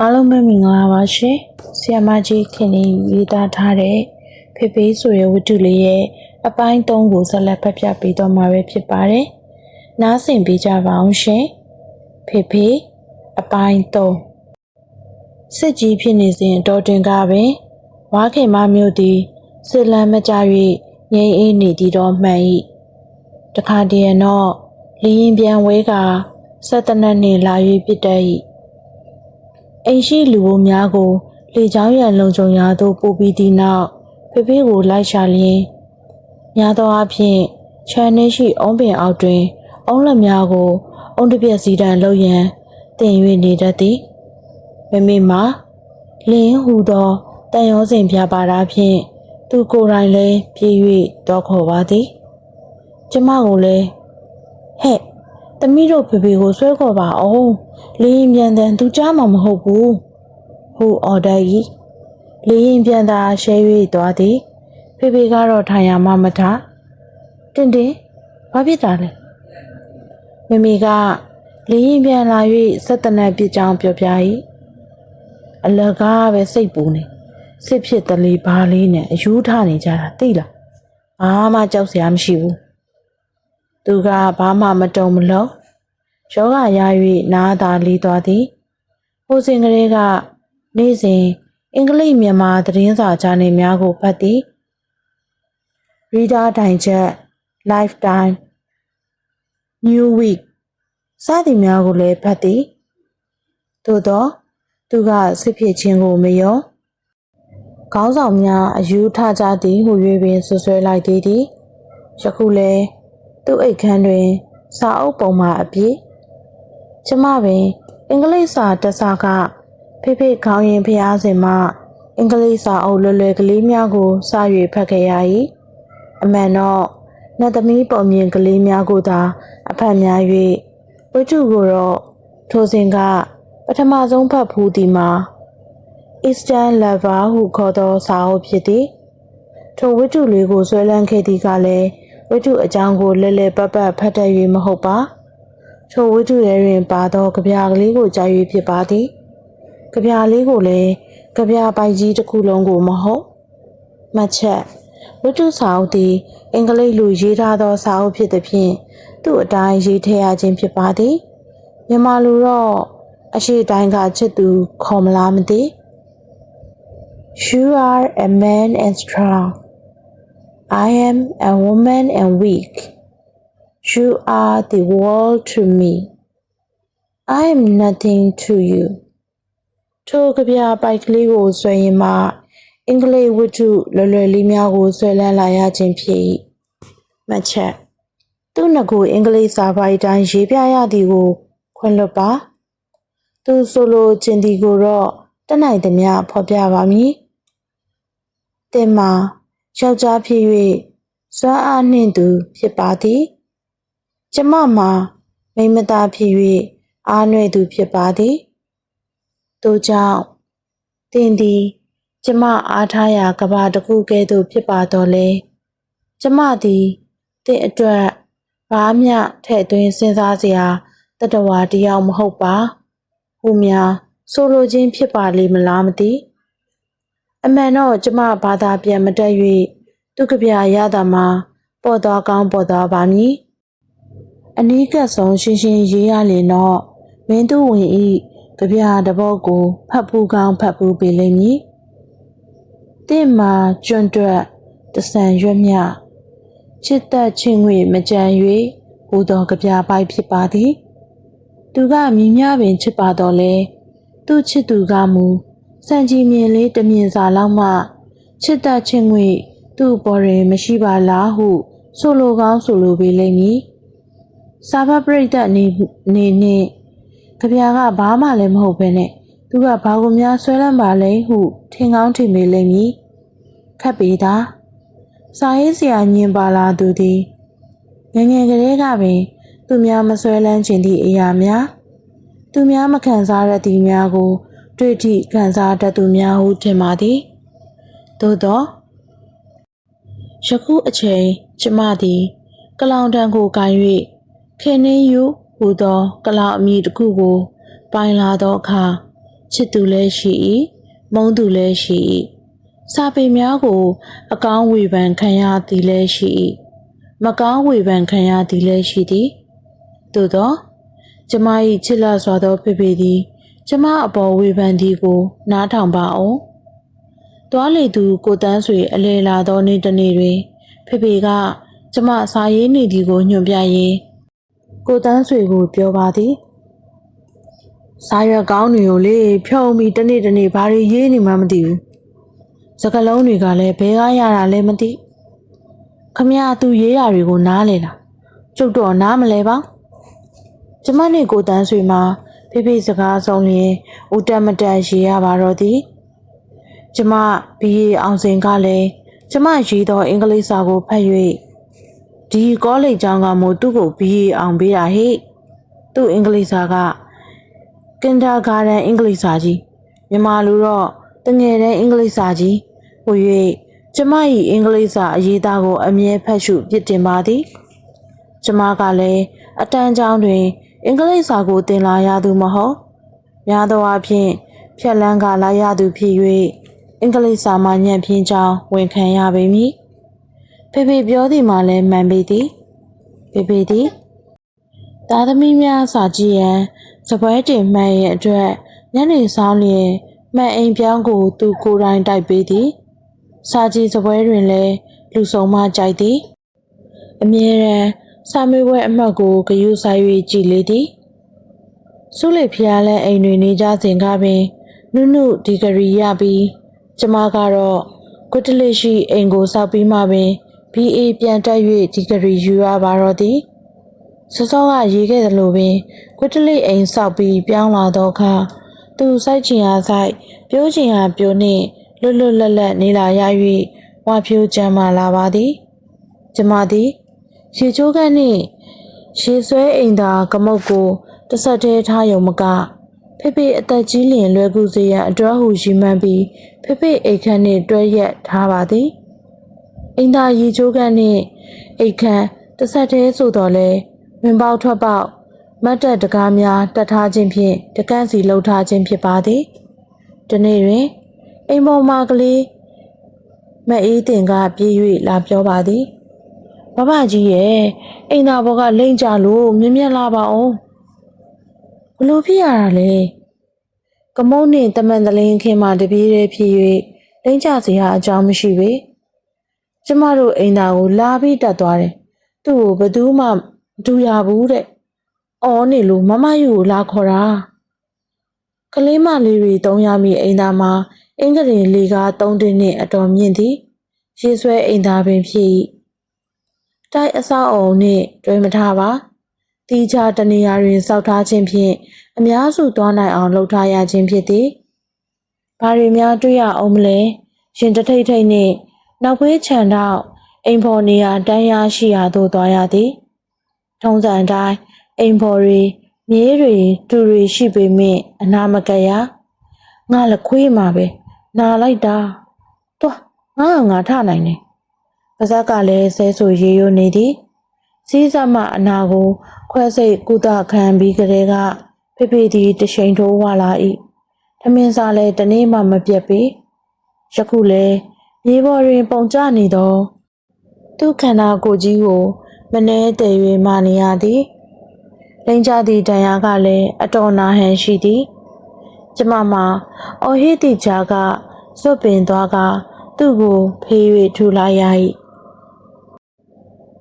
အားလုံးပဲမင်္ဂလာပါရှင်ဆီယမကြီးခင်နေရေးသားထားတဲ့ဖေဖေးဆိုရဲဝတ္ထုလေးရဲ့အပိုင်း၃ကိုဆက်လက်ဖတ်ပြပေးတော့မှာပဲဖြစ်ပါတယ်နားဆင်ပေးကြပါအောင်ရှင်ဖေဖေးအပိုင်း၃စစ်ကြီးဖြစ်နေစဉ်အတော်တင်ကားပင်ဝါခင်မမျိုးသည်စစ်လန်းမကြ၍ငြိမ်အေးနေသည်တော့မှန်၏တခါတည်းတော့လီရင်ပြန်ဝဲကဆက်တနတ်နှင့်လာ၍ပြစ်တတ်၏ အိမ်ရှိလူဝများကို လေချောင်းရန်လုံခြုံရာသို့ပို့ပြီးသည့်နောက်ဖေဖေကိုလိုက်ရှာလျင်များသောအားဖြင့်ခြံနှင်းရှိအုံးပင်အောက်တွင် အုံးလက်များကို အုံးတစ်ပြက်စီတန်လှုပ်ရန်တင်၍နေတတ်သည်မမေမှာလင်းဟူသောတန်ရောစဉ်ပြပါတာဖြင့်သူကိုယ်တိုင်လည်းပြေး၍တော့ခေါ်ပါသည် ကျမကိုလည်းဟဲ့ တမီးတို့ဖေဖေကိုဆွဲခေါ်ပါအောင်လင်းရင်ပြန်တဲ့သူကြားမှာမဟုတ်ဘူးဟူအော်ဒါကြီးလင်းရင်ပြန်သာရှဲ၍သွားသည်ဖေဖေကတော့ထိုင်ရမှမထားတင်တင်ဘာဖြစ်တာလဲမမေကလင်းရင်ပြန်လာ၍ဆက်တနက်ပြစ်ကြောင်းပြောပြ၏အလကားပဲစိတ်ပူနေစစ်ဖြစ်တလေဘာလေးနဲ့အယူထနေကြတာသိလားဘာမှကြောက်စရာမရှိဘူး သူကဘာမှမတုံမလုံးယောဂရ၍နားသာလေးသွားသည်ဟိုစဉ်ကလေးကနေ့စဉ်အင်္ဂလိပ်မြန်မာသတင်းစာဂျာနယ်များကိုဖတ်သည် Reader Digest Lifetime New Week စသည်များကိုလည်းဖတ်သည်သို့သောသူကစစ်ဖြစ်ခြင်းကိုမယုံခေါင်းဆောင်များအယူထကြသည်ဟု၍ပင်ဆွဆွဲလိုက်သေးသည်ယခုလဲ သူ့အိတ်ခမ်းတွင် စာအုပ်ပုံမှအပြည့်ကျမပင်အင်္ဂလိပ်စာတက်စာကဖေဖေခေါင်းရင်ဖျားစင်မှအင်္ဂလိပ်စာအုပ်လွယ်လွယ်ကလေးများကိုစာ၍ဖတ်ခဲ့ရ၏အမှန်တော့နတ်သမီးပုံမြင်ကလေးများကိုသာအဖတ်များ၍ဝိတုကိုတော့ထိုစဉ်ကပထမဆုံးဖတ်ဖူးသည်မှာ Eastern Lover ဟုခေါ်သောစာအုပ်ဖြစ်သည်ထိုဝိတုလေးကိုဆွဲလန်းခဲ့သည်ကလည်း ဝိတုအကြောင်းကိုလဲလဲပတ်ပတ်ဖတ်တတ်၍မဟုတ်ပါထိုဝိတုရဲတွင်ပါသောကြပြာကလေးကိုကြား၍ဖြစ်ပါသည်ကြပြာလေးကိုလည်းကြပြာပိုက်ကြီးတစ်ခုလုံးကိုမဟုတ်မှတ်ချက်ဝိတုစာအုပ်သည်အင်္ဂလိပ်လိုရေးထားသောစာအုပ်ဖြစ်သည်ဖြင့်သူ့အတိုင်းရေးထည့်ရခြင်းဖြစ်ပါသည်မြန်မာလိုတော့အရှိတိုင်းကချစ်သူခေါ်မလားမသိ You are a man and strong. I am a woman and weak. You are the world to me. I am nothing to you. ထိုကဗျာပိုက်ကလေးကိုဆွဲရင်မှအင်္ဂလိပ်ဝတ္ထုလွယ်လွယ်လေးများကိုဆွဲလန်းလာရခြင်းဖြစ်၏မှတ်ချက်သူ့ငကိုအင်္ဂလိပ်စာပိုက်တိုင်းရေးပြရသည်ကို ခွင့်လွတ်ပါ သူဆိုလိုချင်သည်ကိုတော့တတ်နိုင်သမျှဖော်ပြပါမည်တင်မှာ ယောက်ျားဖြစ်၍စွမ်းအားနှင့်သူဖြစ်ပါသည် ကျမမှာမိန်းမသားဖြစ်၍အားနွယ်သူဖြစ်ပါသည်တို့ကြောင့်တင်သည် ကျမအားထားရာကဘာတစ်ခုကဲ့သို့ဖြစ်ပါတော့လေကျမသည်တင့်အတွက်ဘာမျှထဲ့သွင်းစဉ်းစားစရာတတဝါတယောက်မဟုတ်ပါဟူများဆိုလိုခြင်းဖြစ်ပါလိမ့်မလားမသိ အမှန်တော့ကျမဘာသာပြန်မတက်၍သူကဗျာရတာမှာပေါ်သွားကောင်းပေါ်သွားပါမည်အနီးကပ်ဆုံးရှင်းရှင်းရေးရလင်တော့မင်းသူဝင်ဤကြပြတပုတ်ကိုဖတ်ဖူးကောင်းဖတ်ဖူးပေလိမ့်မည်တင့်မှာကျွန့်တွက်တဆန်ရွက်မြချစ်သက်ချင်းငွေမကြံ၍ဟူသောကြပြပိုက်ဖြစ်ပါသည် သူကမြင်များပင်ချစ်ပါတော့လေသူ့ချစ်သူကမူ စံကြီးမြင်လေးတမြင်စာလောက်မှချစ်သက်ချင်းငွေသူ့ပေါ်တွင်မရှိပါလားဟု ဆိုလိုကောင်းဆိုလိုပေလိမ့်မည်စာဘပရိသတ်အနေနေနဲ့ကြပြာကဘာမှလည်းမဟုတ်ပဲနဲ့သူကဘာကိုများဆွဲလန်းပါလဲဟုထင်ကောင်းထင်ပေလိမ့်မည်ခက်ပေသာစာရေးဆရာညင်ပါလာသူသည်ငယ်ငယ်ကလေးကပင် သူများမဆွဲလန်းခြင်းသည့်အရာများ သူများမခံစားရသည့်များကို တွေ့ထိခံစားတတ်သူများဟုထင်ပါသည်သို့သောယခုအချိန်ကျမသည် ကလောင်တန်ကိုကိုင်၍ခင်းနှင်းယူဟူသော ကလောင်အမည်တစ်ခုကို ပိုင်လာသောအခါချစ်သူလည်းရှိ၏မုန်းသူလည်းရှိ၏စာပေများကို အကောင်းဝေဖန်ခံရသည်လည်းရှိ၏မကောင်းဝေဖန်ခံရသည်လည်းရှိသည်သို့သော ကျမ၏ချစ်လစွာသောဖေဖေသည် ကျမအပေါ်ဝေဖန်သည်ကို နားထောင်ပါအောင်။သွားလေသူကိုတန်းဆွေအလဲလာသောနေ့တစ်နေ့တွင်ဖေဖေက ကျမစာရေးနေသည်ကိုညွှန်ပြရင်းကိုတန်းဆွေကိုပြောပါသည်။စာရွက်ကောင်းတွေကိုလေဖြုံပြီးတစ်နေ့တစ်နေ့ဘာတွေရေးနေမှမသိဘူး။စကလုံးတွေကလည်းဘဲကားရတာလည်းမသိ။ခမရသူရေးတာတွေကိုနားလေလား။ကျုပ်တော့နားမလဲပါ။ကျမနဲ့ကိုတန်းဆွေမှာ ဖေဖေစကားဆုံးလျင်ဦးတက်မတက်ရေရပါတော့သည်ကျမဘီအေအောင်စင်ကလည်းကျမရေးသောအင်္ဂလိပ်စာကိုဖတ်၍ဒီကောလိပ်ကျောင်းကမို့သူ့ကိုဘီအေအောင်ပေးတာဟိသူ့အင်္ဂလိပ်စာကကင်တာဂါဒန်အင်္ဂလိပ်စာကြီးမြန်မာလူတော့တငယ်တဲ့အင်္ဂလိပ်စာကြီးဟို၍ကျမ၏အင်္ဂလိပ်စာအရေးသားကိုအမြဲဖတ်ရှုပြစ်တင်ပါသည် ကျမကလည်းအတန်းကျောင်းတွင် အင်္ဂလိပ်စာကိုသင်လာရသူမဟုတ်များသောအားဖြင့်ဖြက်လန်းကလာရသူဖြစ်၍အင်္ဂလိပ်စာမှညံ့ဖျင်းကြောင်းဝန်ခံရပေမည်ဖေဖေပြောသည်မှလည်းမှန်ပေသည်ဖေဖေသည်သားသမီးများစာကြည့်ရန်စပွဲတင်မှန်ရဲ့အတွက်ညနေဆောင်လျင်မှန်အိမ်ပြောင်းကို သူကိုယ်တိုင်တိုက်ပေးသည်စာကြည့်စပွဲတွင်လည်းလူဆုံးမကြိုက်သည်အမြဲတမ်း စာမေးပွဲအမှတ်ကိုဂရုစိုက်၍ကြည်လေသည်စုလေဖျားလဲအိမ်တွင်နေကြစဉ်ကပင်နုနုဒီဂရီရပြီးကျမကတော့ကွတ်တလစ်ရှိအိမ်ကိုစောက်ပြီးမှပင် BA ပြန်တက်၍ဒီဂရီယူရပါတော့သည်စောစောကရေးခဲ့သလိုပင်ကွတ်တလစ်အိမ်စောက်ပြီးပြောင်းလာတော့အခါသူစိုက်ချင်အားစိုက်ပြိုးချင်အားပြိုးနှင့်လွတ်လွတ်လပ်လပ်နေလာရ၍ဝါဖြိုးကြမ်းမှလာပါသည် ကျမသည် ရေချိုးကန်းနှင့်ရေဆွဲအိမ်သာကမုတ်ကိုတစ်ဆက်တည်းထားယုံမကဖေဖေအသက်ကြီးလျင်လွယ်ကူစေရန်အတွက်ဟုရည်မှန်းပြီးဖေဖေအိတ်ခမ်းနှင့်တွဲရက်ထားပါသည်အိမ်သာရေချိုးကန်းနှင့်အိတ်ခမ်းတစ်ဆက်တည်းဆိုတော့လဲဝင်ပေါက်ထွက်ပေါက်မတ်တက်တကားများတက်ထားခြင်းဖြင့်တကန့်စီလှုပ်ထားခြင်းဖြစ်ပါသည်ဒီနေ့တွင်အိမ်ပေါ်မှာကလေးမအေးတင်ကပြေး၍လာပြောပါသည် ဘဘကြီးရဲ့အိမ်သာဘောကလိမ့်ကြလို့မြင်မြင်လာပါအောင်ဘလို့ဖြစ်ရတာလဲကမုံနဲ့တမန်တလင်းခင်မှတပြေးတည်းဖြစ်၍လိမ့်ကြစရာအကြောင်းမရှိပေကျမတို့အိမ်သာကိုလာပြီးတက်သွားတယ်သူ့ကိုဘယ်သူမှမတူရဘူးတဲ့အော်နေလို့မမယူကိုလာခေါ်တာကလေးမလေးတွေတုံးရမိအိမ်သာမှာအင်္ဂလိပ်လေးကားသုံးတင်းနဲ့အတော်မြင့်သည်ရေဆွဲအိမ်သာပင်ဖြစ်၏ တိုက်အဆောက်အုံနှင့်တွဲမထားပါတီးခြားတနေရာတွင်စောက်ထားခြင်းဖြင့်အများစုသွားနိုင်အောင်လုပ်ထားရခြင်းဖြစ်သည်ဘာတွေများတွေ့ရအောင်မလဲရှင်တထိတ်ထိတ်နှင့်နောက်ဖေးခြံတော့အိမ်ဖော်နေရာတန်းရရှိရာသို့သွားရသည်ထုံးစံအတိုင်းအိမ်ဖော်တွေမြေးတွေတူတွေရှိပေမဲ့အနာမကက်ရငါလက်ခွေးမှာပဲနာလိုက်တာတော့ငါကငါထနိုင်တယ် ပါဇက်ကလည်းဆဲဆူရေရိုနေသည်စီးစပ်မှအနာကို ခွဲစိတ်ကုသခံပြီးကလေးကဖေဖေသည်တရှိန်ထိုးဝလာ၏ထမင်းစားလည်းတနေ့မှမပြတ်ပေယခုလည်းမြေပေါ်တွင် ပုံကျနေသောသူ့ခန္ဓာကိုယ်ကြီးကိုမနှဲတည်၍မာနေရသည်လိန်ကြသည့်တန်ရာကလည်းအတော်နာဟန်ရှိသည်ကျမမှာအော်ဟစ်တိချာကစွတ်ပင်သွားက သူ့ကိုဖေး၍ထူလိုက်ရ၏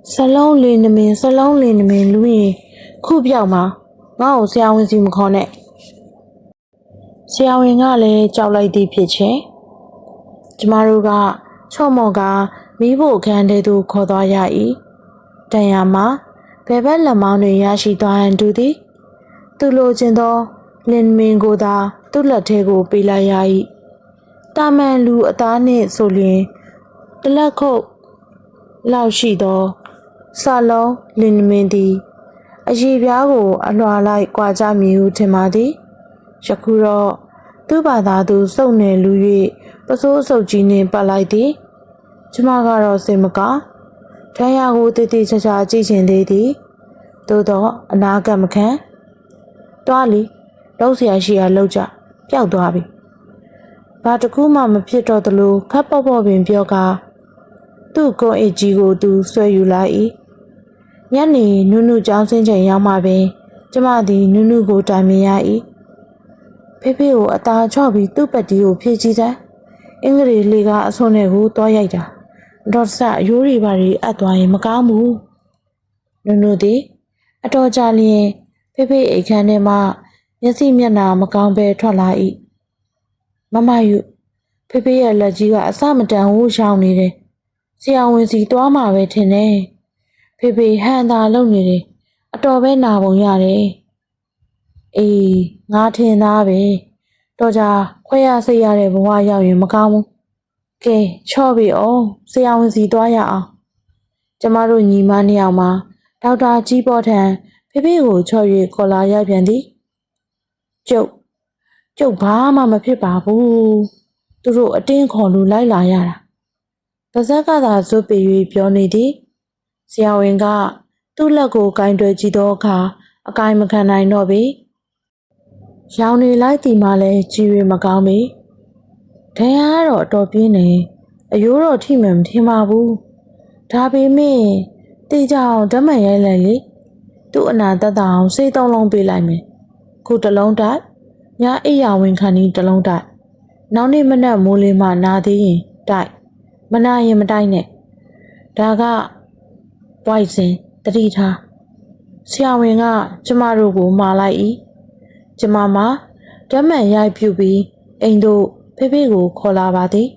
စလုံးလင်းနမင်းစလုံးလင်းနမင်းလူရင်ခုပြောက်မှာငါ့ကိုဆရာဝန်စီမခေါ်နဲ့ဆရာဝန်ကလည်းကြောက်လိုက်သည်ဖြစ်ချင်းကျမတို့ကချော့မော့ကမိဖို့အခန်းထဲသို့ခေါ်သွားရ၏တန်ရာမှာဘယ်ဘက်လက်မောင်းတွင်ရရှိသွားဟန်တူသည်သူလိုချင်သောလင်မင်ကိုသာသူ့လက်ထဲကိုပေးလိုက်ရ၏တာမန်လူအသားနှင့်ဆိုလျင်တလက်ခုတ်လောက်ရှိသော ဆာလုံးလင်မင်းသည်အရေပြားကို အလွှာလိုက်ကြွာကြမည်ဟုထင်ပါသည်ယခုတော့သူ့ဘာသာသူစုံနယ်လူ၍ပစိုးအုပ်ကြီးနှင့်ပတ်လိုက်သည်ကျမကတော့စိတ်မကောင်းဒဏ်ရာကိုတည်တည်ချာချာကြည့်ချင်သေးသည်သို့တော့အနာကမခံတွားလီလုံးစရာရှိရာလုံးကြပျောက်သွားပြီဘာတကူမှမဖြစ်တော့သလိုခပ်ပေါ့ပေါ့ပင်ပြောကသူ့ကိုအေကြီးကိုသူဆွဲယူလိုက်၏ ညနေနုနုကြောင်းစင်းချိန်ရောက်မှပင်ကျမသည်နုနုကိုတိုင်မြင်ရ၏ဖေဖေကိုအသာချော့ပြီးသူ့ပတ်တီကိုဖြည့်ကြည့်တဲ့အင်္ဂလိပ်လေးကအဆွန်နဲ့ကိုတွားရိုက်တာဒေါက်ဆာရိုးရီပါရီအပ်သွားရင်မကောင်းဘူးနုနုသည်အတော်ကြာလျင်ဖေဖေအိတ်ခမ်းထဲမှမျက်စိမျက်နှာမကောင်းပဲထွက်လာ၏မမယူဖေဖေရဲ့လက်ကြီးကအစမတန်ဟိုးရှောင်းနေတယ်ဆရာဝန်စီတွားမှာပဲထင်တယ် ဖေဖေဟန်သာလုံနေတယ်အတော်ပဲနာပုံရတယ်အေးငါထင်သားပဲတော့ကြခွဲရစိတ်ရတဲ့ဘဝရောက်ရင်မကောင်းဘူးကဲချော့ပြီအောင်ဆရာဝန်စီတွားရအောင်ကျမတို့ညီမနှစ်ယောက်မှာဒေါက်တာကြီးပေါ်ထံဖေဖေကိုချော့၍ခေါ်လာရပြန်သည်ကျုပ်ကျုပ်ဘာမှမဖြစ်ပါဘူးသူတို့အတင်းခေါ်လို့လိုက်လာရတာပါဇက်ကသာဇွတ်ပေ၍ပြောနေသည် ဆရာဝန်က သူ့လက်ကိုကင်တွယ်ကြည့်သောအခါအကင်မခံနိုင်တော့ပေရောင်နေလိုက်တီမှလည်းကြည်ရမကောင်းပေဒဏ်ရာကတော့အတော်ပြင်းနေအယိုးတော့ထိမှန်မထင်ပါဘူးဒါပေမဲ့တေးကြအောင်ဓာတ်မှန်ရိုက်လိုက်လေသူ့အနာတတ်တာအောင်စေးသုံးလုံးပေးလိုက်မယ်ခုတစ်လုံးတိုက်ညအိယာဝင်ခံဒီတစ်လုံးတိုက်နောက်နေ့မနက်မိုးလေးမှနာသေးရင်တိုက်မနာရင်မတိုက်နဲ့ဒါက poison တတိထားဆရာဝန်ကကျမတို့ကိုမှာလိုက်၏ကျမမှာဓာတ်မှန်ရိုက်ပြုပြီးအိမ်တို့ဖေဖေကိုခေါ်လာပါသည်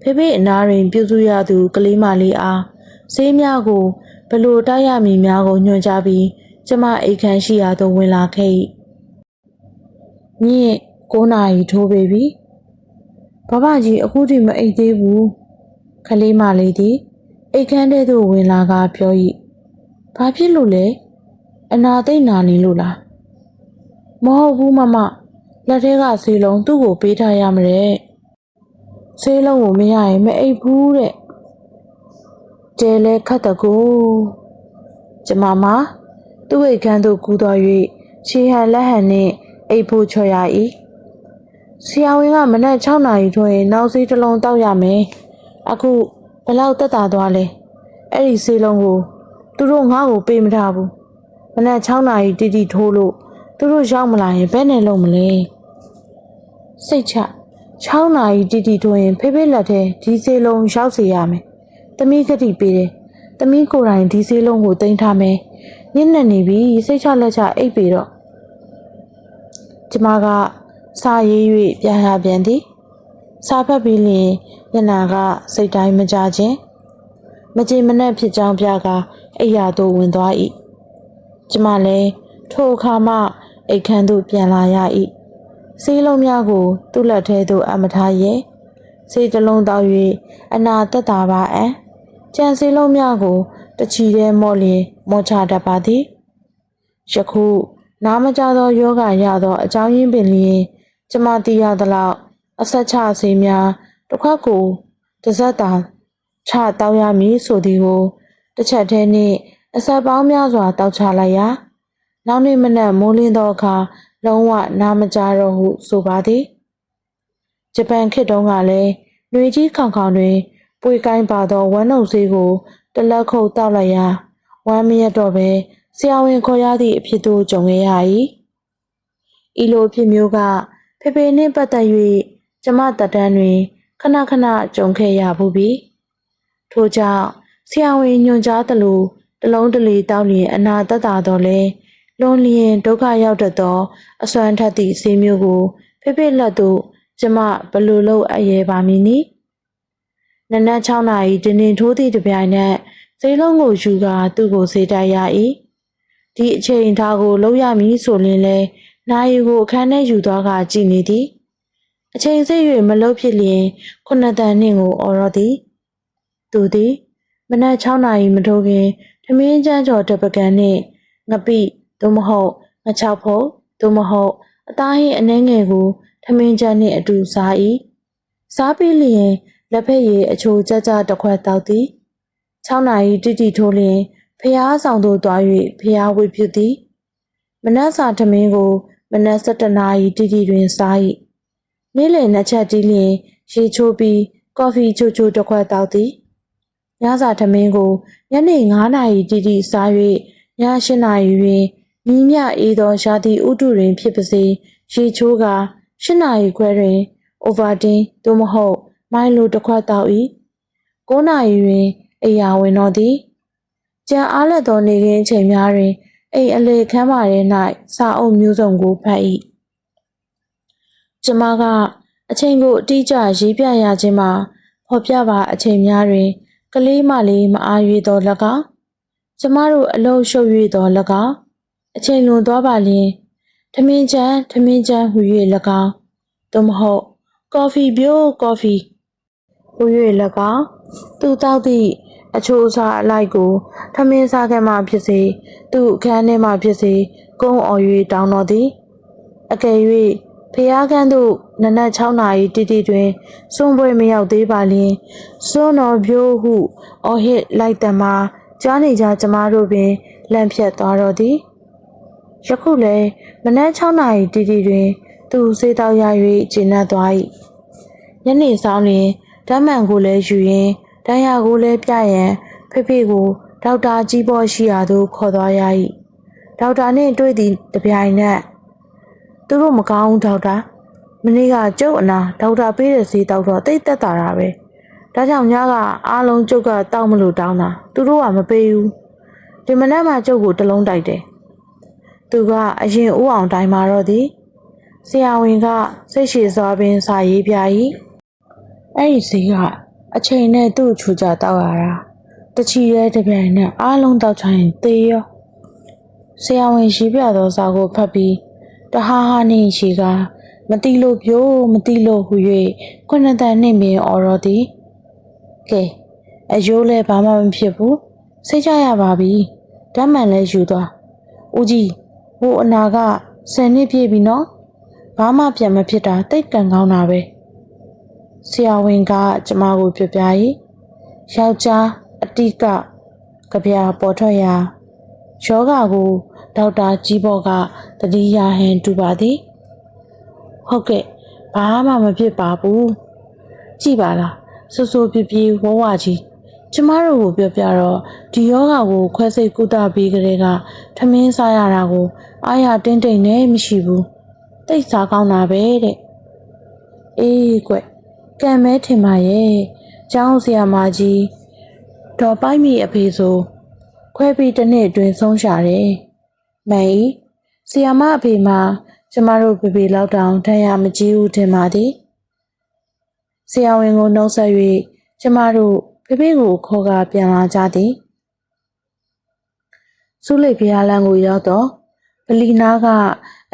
ဖေဖေအနာရင် ပြုစုရသူကလေးမလေးအားဆေးများကိုဘလို့တိုက်ရမည်များကိုညွှန်ကြားပြီးကျမအိတ်ခမ်းရှိရာသို့ဝင်လာခဲ့၏ညင်9နာရီထိုးပေပြီဘဘကြီးအခုထိမအိတ်သေးဘူးကလေးမလေးသည် အိတ်ခမ်းတဲ့သို့ဝင်လာကပြော၏ဘာဖြစ်လို့လဲအနာသိမ့်နာနေလို့လားမဟုတ်ဘူးမမလက်ထဲကဆေးလုံးသူ့ကိုပေးထားရမတဲ့ဆေးလုံးကိုမရရင်မအိပ်ဘူးတဲ့ကျဲလဲခတ်တကူကျမမသူ့အိတ်ခမ်းသို့ကူးသွား၍ခြေဟန်လက်ဟန်နှင့်အိပ်ဖို့ချော်ရ၏ဆရာဝန်ကမနက်6နာရီထိုးရင်နောက်ဆေးတစ်လုံးတောက်ရမယ်အခု ဘယ်လောက်တက်တာသွားလဲအဲ့ဒီဆေးလုံးကိုသူတို့ငါ့ကိုပေးမထားဘူးမနက်6နာရီတိတိထိုးလို့သူတို့ရောက်မလာရင်ဘယ်နဲ့လုပ်မလဲစိတ်ချ6နာရီတိတိထိုးရင်ဖေဖေလက်ထဲဒီဆေးလုံးရောက်စေရမယ်တမိကတိပေးတယ်တမိကိုယ်တိုင်ဒီဆေးလုံးကိုတင်ထားမယ်ညစ်နေနေပြီစိတ်ချလက်ချအိပ်ပေတော့ကျမကစာရေး၍ပြန်ရပြန်သည် စာဖတ်ပြီးလျင်ညနာကစိတ်တိုင်းမကြခြင်းမကြင်မနှက်ဖြစ်ကြောင်းပြကအိယာသို့ဝင်သွား၏ကျမလည်းထိုအခါမှအိတ်ခမ်းသို့ပြန်လာရ၏ဆေးလုံးများကို သူ့လက်ထဲသို့အမထားရဲဆေးတစ်လုံးတောက်၍အနာသက်သာပါအံကြံဆေးလုံးများကိုတချီထဲမော့လျင်မော့ချတတ်ပါသည်ယခုနားမကြသောယောဂရသောအကြောင်းရင်းပင်လျင်ကျမသိရသလောက် အဆက်ချဆေးများတစ်ခွက်ကိုတစ်စက်သာချတောက်ရမည်ဆိုသည်ကိုတစ်ချက်တည်းနှင့်အဆက်ပေါင်းများစွာတောက်ချလိုက်ရာနောက်နေ့မနက်မိုးလင်းသောအခါလုံးဝနားမကြတော့ဟုဆိုပါသည်ဂျပန်ခေတ်တုန်းကလည်းနှွေကြီးခေါင်ခေါင်တွင်ပွေကိုင်းပါသောဝမ်းနှုတ်ဆေးကိုတလက်ခုတ်တောက်လိုက်ရာဝမ်းမရတော့ပဲဆရာဝန်ခေါ်ရသည့်အဖြစ်သို့ကြုံခဲ့ရ၏ဤလိုဖြစ်မျိုးကဖေဖေနှင့်ပတ်သက်၍ ကျမတတန်းတွင်ခဏခဏကြုံခဲ့ရဘူးပြီထို့ကြောင့်ဆရာဝန်ညွှန်ကြားသလိုတလုံးတလေတောက်လျင်အနာတတ်တာတော့လဲလွန်လျင်ဒုက္ခရောက်တတ်သောအစွမ်းထက်သည့်ဆေးမျိုးကိုဖေဖေလက်သို့ကျမဘလို့လို့အရေးပါမည်နီနနက်6နာရီတင်းတင်းထိုးသည့်တပြိုင်နက်ဈေးလုံးကိုယူကာသူ့ကိုစေတိုက်ရ၏ဒီအချိန်ထားကိုလုံးရမည်ဆိုရင်လဲနိုင်ကိုအခန်းထဲယူသွားကကြည်နေသည် အချိန်စိတ်၍မလုတ်ဖြစ်လျင်ခုနှစ်တန်နှင့်ကိုအော်ရောသည်သူသည်မနက်6နာရီမထိုးခင်ထမင်းချမ်းကျော်တပကံနှင့်ငပိသို့မဟုတ်ငချောက်ဖို့သို့မဟုတ်အသားဟင်းအနှဲငယ်ကိုထမင်းချမ်းနှင့်အတူစား၏စားပြီးလျင်လက်ဖက်ရည်အချိုကြကြတစ်ခွက်တောက်သည်6နာရီတိတိထိုးလျင်ဖျားဆောင်သို့သွား၍ဖျားဝေပြုသည်မနက်စာထမင်းကို မနက်7နာရီတိတိတွင်စား၏ နေ့လည်နှစ်ချက်တီးလျင်ရေချိုးပြီးကော်ဖီချိုချိုတစ်ခွက်တောက်သည်ညစာထမင်းကိုညနေ9နာရီတိတိစား၍ည8နာရီတွင်မိမြအေးသောရာသီဥတုတွင်ဖြစ်ပါစေရေချိုးက8နာရီခွဲတွင်အိုဗာတင်းသို့မဟုတ်မိုင်လိုတစ်ခွက်တောက်၏9နာရီတွင်အိယာဝင်တော်သည်ကြံအားလက်သောနေခင်းအချိန်များတွင်အိမ်အလေခမ်းပါထဲ၌စာအုပ်မျိုးစုံကိုဖတ်၏ ကျမကအချိန်ကိုအတိအကျရေးပြရခြင်းမှာဖော်ပြပါအချိန်များတွင် ကလေးမလေးမအားရွေသော၎င်းကျမတို့အလုံးရှုပ်၍သော၎င်းအချိန်လွန်သွားပါလျင်ထမင်းချမ်းထမင်းချမ်းဟူ၍၎င်းသို့မဟုတ်ကော်ဖီပြိုးကော်ဖီဟူ၍၎င်းသူတောက်သည့်အချိုးအစားအလိုက်ကိုထမင်းစားခဲ့မှဖြစ်စေသူ့အခန်းထဲမှဖြစ်စေကုန်းအော်၍တောင်းတော်သည်အကယ်၍ ဖျားခန်းသို့နနက်6နာရီတိတိတွင်စွန့်ပွဲမရောက်သေးပါလျင်စွန့်တော်ပြိုးဟုအော်ဟစ်လိုက်တမှာကြားနေကြကျမတို့ပင်လန့်ဖြတ်သွားတော့သည်ယခုလည်းမနက်6နာရီတိတိတွင် သူစေးတောက်ရ၍ကျဉ်းနှက်သွား၏ညနေဆောင်တွင်ဓာတ်မှန်ကိုလည်းယူရင်းတန်ရာကိုလည်းပြရန်ဖေဖေကိုဒေါက်တာကြီးပေါ်ရှိရာသို့ခေါ်သွားရ၏ဒေါက်တာနှင့်တွေ့သည့်တပြိုင်နက် သူတို့မကောင်းဘူးဒေါက်တာမနေ့ကကျုပ်အနာဒေါက်တာပေးတဲ့ဈေးတောက်တော့တိတ်တက်တာတာပဲဒါကြောင့်ညကအားလုံးကျုပ်ကတောက်မလို့တောင်းတာသူတို့ကမပေးဘူးဒီမနက်မှကျုပ်ကိုတစ်လုံးတိုက်တယ်သူကအရင်ဦးအောင်တိုင်းမှာတော့သည်ဆရာဝန်ကစိတ်ရှည်စွာပင်စာရေးပြ၏အဲ့ဒီစီကအချိန်နဲ့သူ့ချူကြတောက်ရတာတချီရဲတစ်ပြိုင်နဲ့အားလုံးတောက်ချင်သေရောဆရာဝန်ရေးပြသောစာကိုဖတ်ပြီး တဟားဟားနှင့်ရှိကမတိလို့ပြိုးမတိလို့ဟူ၍ခုနှစ်တန်နှင့်ပင်အော်တော်သည်ကဲအယိုးလည်းဘာမှမဖြစ်ဘူးစိတ်ချရပါပြီဓာတ်မှန်လည်းယူသွားဦးကြီးဟိုအနာကဆယ်နှစ်ပြည့်ပြီနော်ဘာမှပြန်မဖြစ်တာတိတ်ကန်ကောင်းတာပဲဆရာဝန်ကကျမကိုပြပြ၏ယောက်ျားအတိကကြပြပေါ်ထွက်ရာယောဂကို ဒေါက်တာကြီးဘော့ကတတိယဟန်တူပါသည်ဟုတ်ကဲ့ဘာမှမဖြစ်ပါဘူးကြည်ပါလားဆူဆူပြပြဝဝကြီးကျမတို့ကိုပြောပြတော့ဒီယောဂကိုခွဲစိတ်ကုသပြီးကလေးကထမင်းစားရတာကို အားရတင်းတိမ်နဲ့မရှိဘူးတိတ်စားကောင်းတာပဲတဲ့အေးကွကံမဲထင်ပါရဲ့ကျောင်းဆရာမကြီးဒေါ်ပိုက်မီအဖေဆိုခွဲပြီးတစ်နှစ်အတွင်းဆုံးရှာတယ် မှန်ဤဆရာမအဖေမှာကျမတို့ဖေဖေလောက်တောင်ထမ်းရမကြည့်ဘူးထင်ပါသည်ဆရာဝန်ကိုနှုတ်ဆက်၍ကျမတို့ဖေဖေကိုခေါ်ကပြန်လာကြသည်စုလိတ်ဖျားလန်းကိုရောက်တော့ဗလီနာက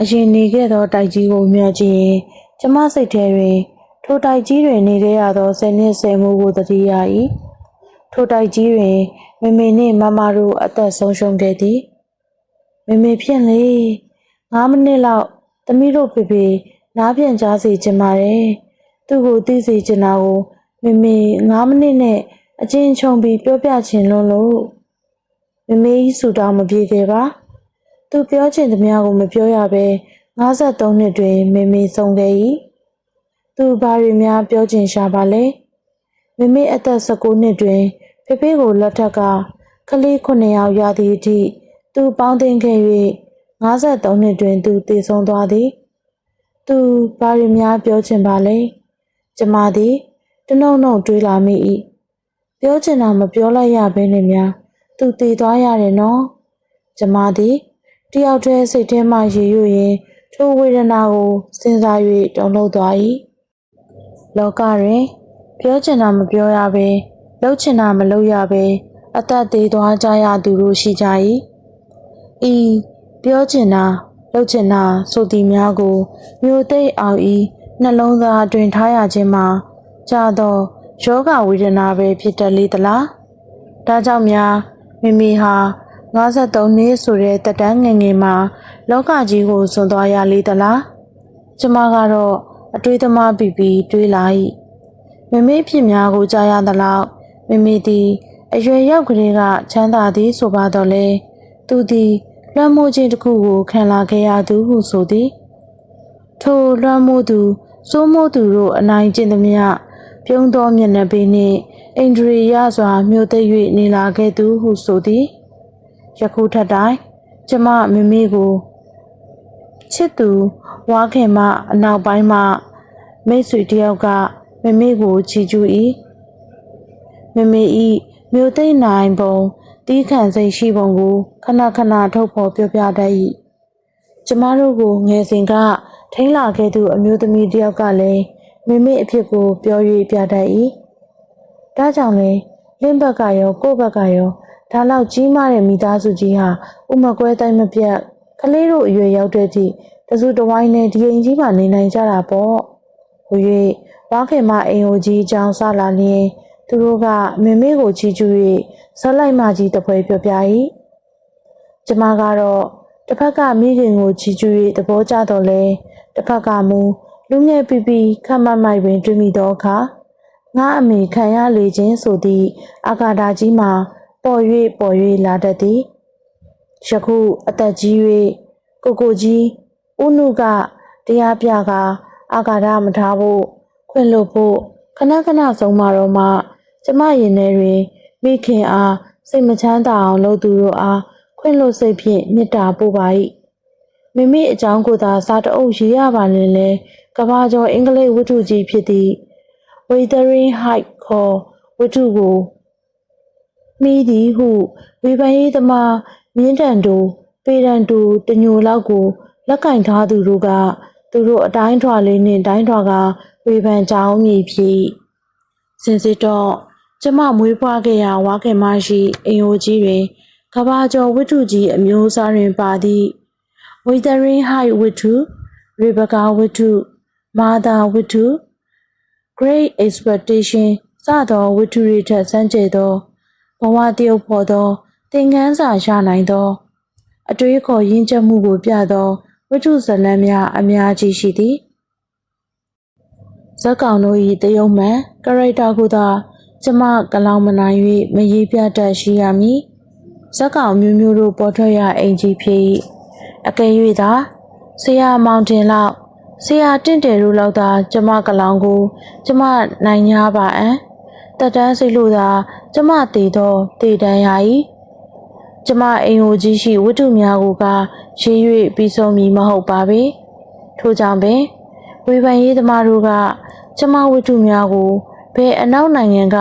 အရင်နေခဲ့သောတိုက်ကြီးကိုမျှကြည့်ရင်ကျမစိတ်ထဲတွင် ထိုတိုက်ကြီးတွင်နေခဲ့ရသောဆယ်နှစ်ဆယ်မှုကိုသတိရ၏ထိုတိုက်ကြီးတွင်မမေနှင့်မမတို့အသက်ဆုံးရှုံးခဲ့သည် မမေဖြင့်လေ9မိနစ်လောက်သမီးတို့ဖေဖေနားပြန်ကြားစီချင်ပါတယ်သူ့ကိုသိစေချင်တာကိုမမေ9မိနစ်နဲ့အချင်းချုံပြီးပြောပြချင်လွန်းလို့မမေကြီးဆူတောင်းမပြေခဲ့ပါသူပြောချင်သမျှကိုမပြောရဘဲ53နှစ်တွင်မမေဆုံးခဲ့၏သူဘာတွေများပြောချင်ရှာပါလဲမမေအသက်19နှစ်တွင်ဖေဖေကိုလက်ထက်ကကလေး9ယောက်ရသည့်အထိ သူပေါင်းတင်ခဲ့၍53နှစ်တွင်သူတည်ဆုံးသွားသည် သူဘာတွေများပြောချင်ပါလဲကျမသည်တနှုံနှုံတွေးလာမိ၏ပြောချင်တာမပြောလိုက်ရဘဲနဲ့များသူတည်သွားရတယ်နော်ကျမသည်တယောက်တည်းစိတ်ထဲမှရေရွရင်ထိုဝေဒနာကိုစဉ်းစား၍တုန်လှုပ်သွား၏လောကတွင်ပြောချင်တာမပြောရဘဲလှုပ်ချင်တာမလုပ်ရဘဲအသက်သေးသွားကြရသူတို့ရှိကြ၏ ဤပြောချင်တာလှုပ်ချင်တာဆိုသည်များကိုမျိုးသိပ်အောင်ဤနှလုံးသားတွင်ထားရခြင်းမှာကြာတော့ယောဂဝေဒနာပဲဖြစ်တတ်လေသလားဒါကြောင့်များမိမိဟာ53နှစ်ဆိုတဲ့တက်တန်းငယ်ငယ်မှာလောကကြီးကိုစွန့်သွားရလေသလားကျမကတော့အတွေးသမားပြီးပြီးတွေးလာ၏မမေဖြစ်များကိုကြားရသလောက်မမေသည်အရွယ်ရောက်ကလေးကချမ်းသာသည်ဆိုပါတော့လေသူသည် လွှမ်းမိုးခြင်းတစ်ခုကိုခံလာခဲ့ရသူဟုဆိုသည်ထိုလွှမ်းမိုးသူစိုးမိုးသူတို့အနိုင်ကျင့်သမျှပြုံးသောမျက်နှာပေနှင့်အိန္ဒြေရစွာမြို့သိပ်၍နေလာခဲ့သူဟုဆိုသည်ယခုထက်တိုင်းကျမမမေကိုချစ်သူဝါခင်မအနောက်ပိုင်းမှမိတ်ဆွေတယောက်ကမမေကိုချီကျူး၏မမေဤမြို့သိမ့်နိုင်ပုံ တီးခံစိတ်ရှိပုံကိုခဏခဏထုတ်ဖော်ပြောပြတတ်၏ကျမတို့ကိုငယ်စဉ်ကထိန်းလာခဲ့သူအမျိုးသမီးတယောက်ကလည်းမမေအဖြစ်ကိုပြော၍ပြတတ်၏ဒါကြောင့်လေလင်းဘက်ကရောကိုယ့်ဘက်ကရောဒါလောက်ကြီးမားတဲ့မိသားစုကြီးဟာဥမကွဲတိုင်းမပြတ်ကလေးတို့အရွယ်ရောက်တဲ့ထိတစုတစ်ဝိုင်းနဲ့ဒီအိမ်ကြီးမှာနေနိုင်ကြတာပေါ့ဟို၍ဝါခင်မအိမ်ဟိုကြီးအကြောင်းစလာလျင်သူတို့ကမမေကိုချီကျူး၍ ဆက်လိုက်မှကြီးတပွဲပြောပြ၏ကျမကတော့တစ်ဖက်ကမိခင်ကိုချီကျူး၍သဘောကျတော့လဲတစ်ဖက်ကမူလူငယ်ပီပီခတ်မတ်မိုက်ပင်တွေ့မိသောအခါငါအမေခံရလေခြင်းဆိုသည့်အာဃာတကြီးမှာပေါ်၍ပေါ်၍လာတတ်သည်ယခုအသက်ကြီး၍ကိုကိုကြီးဦးနုကတရားပြကအာဃာတမထားဖို့ခွင့်လွတ်ဖို့ခဏခဏဆုံးမတော့မှကျမရင်ထဲတွင် မိခင်အားစိတ်မချမ်းသာအောင်လုပ်သူတို့အားခွင့်လွတ်စိတ်ဖြင့်မေတ္တာပို့ပါ၏မိမိအကြောင်းကိုသာစာတအုပ်ရေးရပါလင်လေကဘာကျော်အင်္ဂလိပ်ဝတ္ထုကြီးဖြစ်သည့် Wuthering Heights ခေါ်ဝတ္ထုကိုမိသည်ဟုဝေဖန်ရေးသမားမြင်းတန်တို့ပေရန်တို့တညိုလောက်ကိုလက်ကင်ထားသူတို့ကသူတို့အတိုင်းထွာလေးနှင့်တိုင်းထွာကဝေဖန်ကြောင်းမည်ဖြစ်စင်စစ်တော့ ကျမမွေးဖွားခဲ့ရာဝါခင်မရှိအိမ်အိုကြီးတွင်ကဘာကျော်ဝတ္ထုကြီးအမျိုးအစားတွင်ပါသည့် Wuthering Heights ဝတ္ထု Rebecca ဝတ္ထု Martha ဝတ္ထု Great Expectation စသောဝတ္ထုတွေထက်စမ်းကြဲသောဘဝတရုပ်ဖော်သောသင်ခန်းစာရနိုင်သော အတွေးခေါ်ရင်းချက်မှုကိုပြသောဝတ္ထုဇာတ်လမ်းများအများကြီးရှိသည်ဇက်ကောင်တို့၏တယုံမှန်ကရိုက်တာကိုသာ ကျမကလောင်မနိုင်၍မရေးပြတတ်ရှိရမည်ဇက်ကောင်မျိုးမျိုးတို့ပေါ်ထွက်ရအိမ်ကြီးဖြစ်၏အကယ်၍သာဆရာမောင်တင်လောက်ဆရာတင့်တယ်တို့လောက်သာကျမကလောင်ကို ကျမနိုင်냐ပါအံတက်တန်းစိတ်လို့သာကျမတည်သောတည်တန်းရ၏ကျမအိမ်ဟိုကြီးရှိဝတ္ထုများကိုကရေး၍ပြီးဆုံးမည်မဟုတ်ပါပေထို့ကြောင့်ပင်ဝေဖန်ရေးသမားတို့ကကျမဝတ္ထုများကို ဘယ်အနောက်နိုင်ငံက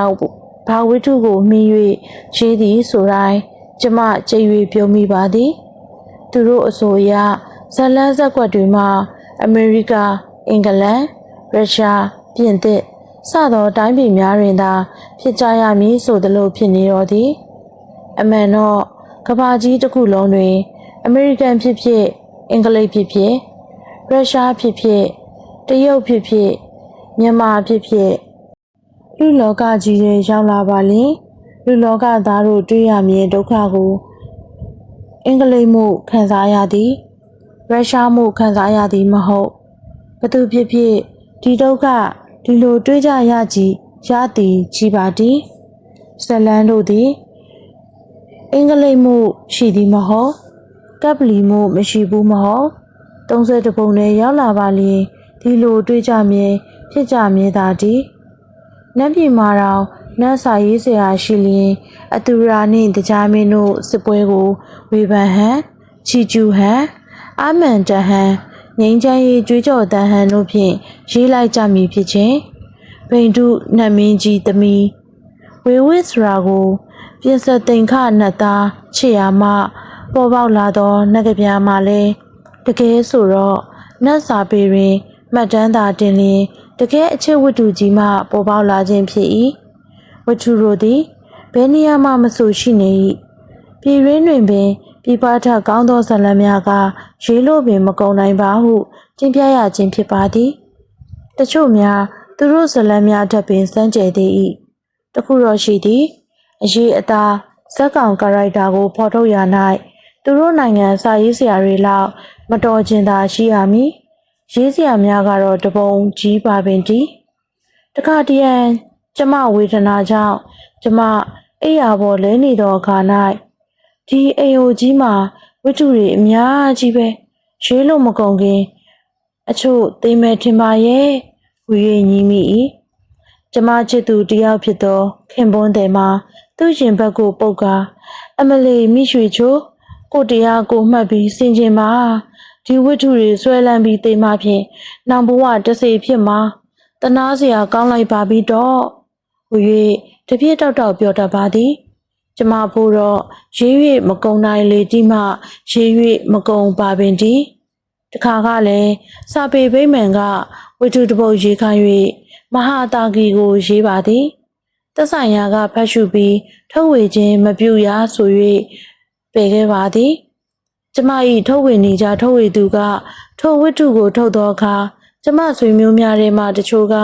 ဘာဝတ္ထုကိုမှီ၍ရေးသည်ဆိုတိုင်းကျမကြိတ်၍ပြောမိပါသည် သူတို့အဆိုအရဇလန်းဇက်ကွက်တွေမှာအမေရိကအင်္ဂလန်ရုရှားပြင်သစ်စသောတိုင်းပြည်များတွင်သာဖြစ်ကြရမည်ဆိုသလိုဖြစ်နေတော်သည် အမှန်တော့ကမ္ဘာကြီးတစ်ခုလုံးတွင် အမေရိကန်ဖြစ်ဖြစ်အင်္ဂလိပ်ဖြစ်ဖြစ်ရုရှားဖြစ်ဖြစ်တရုတ်ဖြစ်ဖြစ်မြန်မာဖြစ်ဖြစ် လူလောကကြီးရဲ့ရောက်လာပါလင်လူလောကသားတို့တွေ့ရမည်ဒုက္ခကိုအင်္ဂလိပ်မှုခံစားရသည်ရုရှားမှုခံစားရသည်မဟုတ်ဘသူဖြစ်ဖြစ်ဒီဒုက္ခဒီလိုတွေးကြရကြည်ရသည်ကြီးပါသည်ဇလန်းတို့သည်အင်္ဂလိပ်မှုရှိသည်မဟုတ်ကပ်ပလီမှုမရှိဘူးမဟုတ်30ပုံနဲ့ရောက်လာပါလျင်ဒီလိုတွေးကြမြဲဖြစ်ကြမြဲသာသည် နတ်ပြည်မှာတော့နတ်စာရေးဆရာရှိလျင်အတူရာနှင့်တရားမင်းတို့စစ်ပွဲကိုဝေဖန်ဟန်ချီကျူဟန်အာမန်တဟန်ငိမ့်ချမ်းရေးကြွေးကြော်တန်ဟန်တို့ဖြင့်ရေးလိုက်ကြမည်ဖြစ်ခြင်းဗိန္ဒုနတ်မင်းကြီးသမီးဝေဝစ်စရာကိုပြင်စသိန်ခနတ်သားချစ်ရမှပေါ်ပေါက်လာသောနဂပြားမှလည်းတကယ်ဆိုတော့နတ်စာပေတွင် မှတ်တမ်းသာတင်လျင်တကယ်အချစ်ဝတ္ထုကြီးမှပေါ်ပေါက်လာခြင်းဖြစ်၏ဝတ္ထုတို့သည်ဘယ်နေရာမှမဆိုရှိနေ၏ပြည်ရင်းတွင်ပင်ပြပထကောင်းသောဇာတ်လမ်းများကရေးလို့ပင်မကုန်နိုင်ပါဟုကျင်းပြရခြင်းဖြစ်ပါသည်တချို့များသူတို့ဇာတ်လမ်းများထပ်ပင်စမ်းကြဲသေး၏တခုတော့ရှိသည်အရေးအသားဇက်ကောင်ကာရိုက်တာကို ဖော်ထုတ်ရ၌သူတို့နိုင်ငံစာရေးဆရာတွေလောက်မတော်ကျင်သာရှိရမည် ရေးဆရာများကတော့တပုံကြီးပါပင်တီတခါတည်းရန်ကျမဝေဒနာကြောင့်ကျမအိယာပေါ်လဲနေသောအခါ၌ဒီအိမ်အိုကြီးမှာဝတ္ထုတွေအများကြီးပဲရွေးလို့မကုန်ခင် အချို့သိမဲ့ထင်ပါရဲ့ဝီ၍ညီမိ၏ကျမချစ်သူတယောက်ဖြစ်သောခင်ပွန်းတယ်မှာသူ့ရှင်ဘက်ကိုပုတ်ကာအမလီမိရွှေချိုးကိုတရားကိုမှတ်ပြီးစင်ကျင်မှာ ဒီဝိတ္ထုတွေဆွဲလန်းပြီးသိမှဖြင့်နောင်ဘဝတစေဖြစ်မှာတနာစရာကောင်းလိုက်ပါပြီတော့ဟူ၍တပြည့်တောက်တောက်ပြောတတ်ပါသည်ကျမဘိုးတော့ရေး၍မကုံနိုင်လေတိမှရေး၍မကုံပါပင်တည်းတခါကလည်းစာပေဗိမာန်ကဝိတုတပုတ်ရေးခိုင်း၍မဟာတာဂီကိုရေးပါသည်သက်ဆိုင်ရာကဖတ်ရှုပြီးထုတ်ဝေခြင်းမပြုရဆို၍ပယ်ခဲ့ပါသည် ကျမ၏ထုတ်ဝေနေကြထုတ်ဝေသူကထိုဝိတုကိုထုတ်သောအခါကျမဆွေမျိုးများထဲမှတချို့က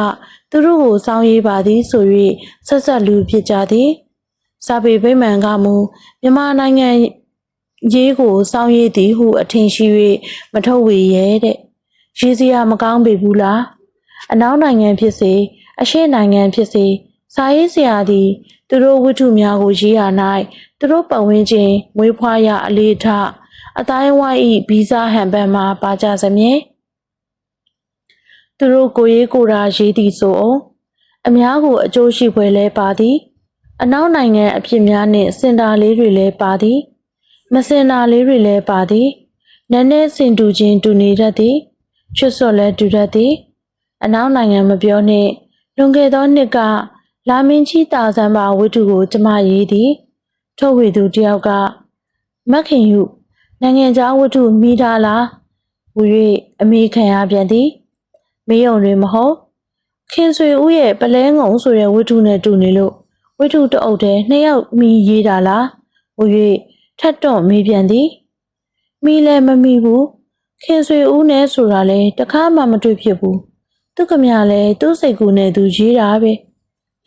သူတို့ကိုစောင်းရေးပါသည်ဆို၍ဆက်ဆက်လူဖြစ်ကြသည်စာပေဗိမာန်ကမူမြန်မာနိုင်ငံရေးကိုစောင်းရေးသည်ဟုအထင်ရှိ၍မထုတ်ဝေရဲတဲ့ရေးစရာမကောင်းပေဘူးလားအနောက်နိုင်ငံဖြစ်စေအရှေ့နိုင်ငံဖြစ်စေစာရေးဆရာသည်သူတို့ဝတ္ထုများကိုရေးရ၌သူတို့ပတ်ဝန်းကျင်မွေးဖွားရအလေးထား အတိုင်းဝိုင်းဤဗီဇဟန်ဘတ်မှာပါကြစမြဲသူတို့ကိုရေးကိုယ်တာရေးသည်ဆိုအောင်အများကိုအကျိုးရှိပွဲလဲပါသည် အနောက်နိုင်ငံအဖြစ်များနှင့်စင်တာလေးတွေလည်းပါသည် မစင်တာလေးတွေလည်းပါသည်နည်းနည်းစင်တူချင်းတူနေတတ်သည်ချွတ်စော့လည်းတူတတ်သည် အနောက်နိုင်ငံမပြောနှင့်လွန်ခဲ့သောနှစ်ကလာမင်းကြီးတာဇန်ပါဝိတုကိုကျမရေးသည်ထုတ်ဝေသူတယောက်ကမက်ခင်ယူ နိုင်ငံခြားဝတ္ထုမိသားလားဟူ၍အမိခံရပြန်သည်မေးုံတွင်မဟုတ်ခင်ဆွေဦးရဲ့ပလဲငုံဆိုတဲ့ဝတ္ထုနဲ့တူနေလို့ဝတ္ထုတအုပ်တည်းနှစ်ယောက်မိရေးတာလားဟူ၍ထတ်တော့မေးပြန်သည်မိလည်းမမိဘူးခင်ဆွေဦးနဲ့ဆိုတာလဲတခါမှမတွေ့ဖြစ်ဘူးသူကမြလည်းသူ့စိတ်ကူးနဲ့သူရေးတာပဲ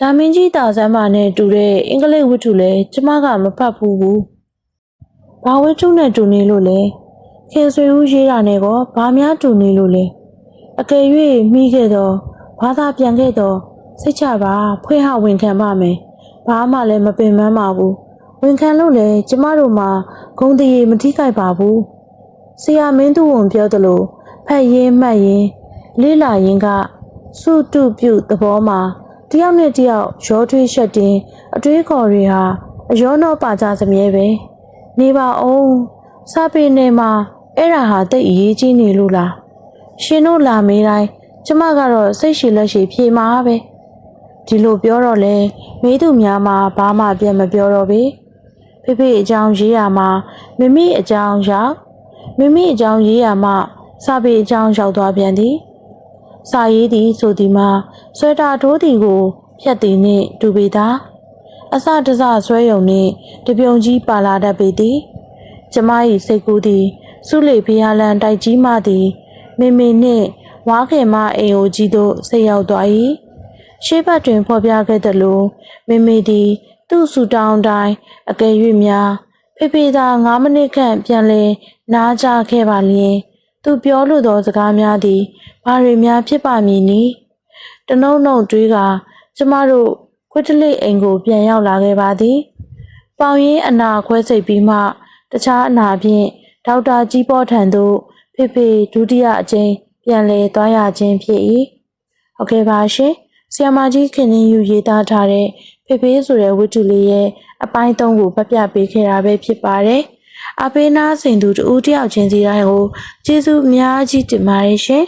လာမင်းကြီးတာဆန်းမနဲ့တူတဲ့အင်္ဂလိပ်ဝတ္ထုလဲကျမကမဖတ်ဘူးဘူး ဘာဝတ္ထုနဲ့တူနေလို့လဲခင်ဆွေဦးရေးတာနဲ့ကောဘာများတူနေလို့လဲအကယ်၍မိခဲ့တော့ဘာသာပြန်ခဲ့တော့စိတ်ချပါဖွင့်ဟဝန်ခံပါမယ်ဘာမှလည်းမပင်ပန်းပါဘူးဝန်ခံလို့လည်းကျမတို့မှာဂုံတရေမထိခိုက်ပါဘူးဆရာမင်းသူဝန်ပြောသလိုဖတ်ရင်းမှတ်ရင်းလေးလာရင်းကစုတုပြုသဘောမှာတယောက်နဲ့တယောက်ရောထွေးရှက်တင်အတွေးခေါ်တွေဟာအယောနောပါကြစမြဲပဲ နေပါအောင်စာပေနယ်မှာအဲ့ဒါဟာတိတ်အရေးကြီးနေလို့လားရှင်တို့လာမေးတိုင်းကျမကတော့စိတ်ရှိလက်ရှိဖြေမှာပဲဒီလိုပြောတော့လေမေးသူများမှာဘာမှပြန်မပြောတော့ပေဖေဖေအကြောင်းရေးရမှာမမိအကြောင်းရောက်မမိအကြောင်းရေးရမှာစာပေအကြောင်းရောက်သွားပြန်သည်စာရေးသည်ဆိုသည်မှာဆွဲတာထိုးသည်ကိုဖြတ်သည်နှင့်တူပေသာ အစတစဆွဲယုံနှင့်တပြုံကြီးပါလာတတ်ပေသည်ကျမ၏စိတ်ကူးသည်စုလေဖျားလန်တိုက်ကြီးမှသည်မေမေနှင့်ဝါခင်မအိမ်အိုကြီးတို့ဆိတ်ရောက်သွား၏ရှေးဘက်တွင်ဖော်ပြခဲ့သလိုမေမေသည်သူ့ဆူတောင်းတိုင်းအကယ်၍များဖေဖေသာ9မိနစ်ခန့်ပြန်လည်နားကြခဲ့ပါလျင် သူပြောလိုသောစကားများသည်ဘာတွေများဖြစ်ပါမည်နည်းတနှုံနှုံတွေးကကျမတို့ ခွတ်တလိအိမ်ကိုပြန်ရောက်လာခဲ့ပါသည်ပေါင်ရင်းအနာခွဲစိတ်ပြီးမှတခြားအနာဖြင့်ဒေါက်တာကြီးပေါ်ထံသို့ဖေဖေဒုတိယအကြိမ်ပြန်လည်သွားရခြင်းဖြစ်၏ဟုတ်ကဲ့ပါရှင်ဆီယမကြီးခင်နှင်းယူရေးသားထားတဲ့ဖေဖေဆိုတဲ့ဝတ္ထုလေးရဲ့အပိုင်း၃ကိုဖတ်ပြပေးခဲ့တာပဲဖြစ်ပါတယ်အပေးနာစင်သူတူတယောက်ချင်းစီတိုင်းကိုကျေးဇူးအများကြီးတင်ပါတယ်ရှင်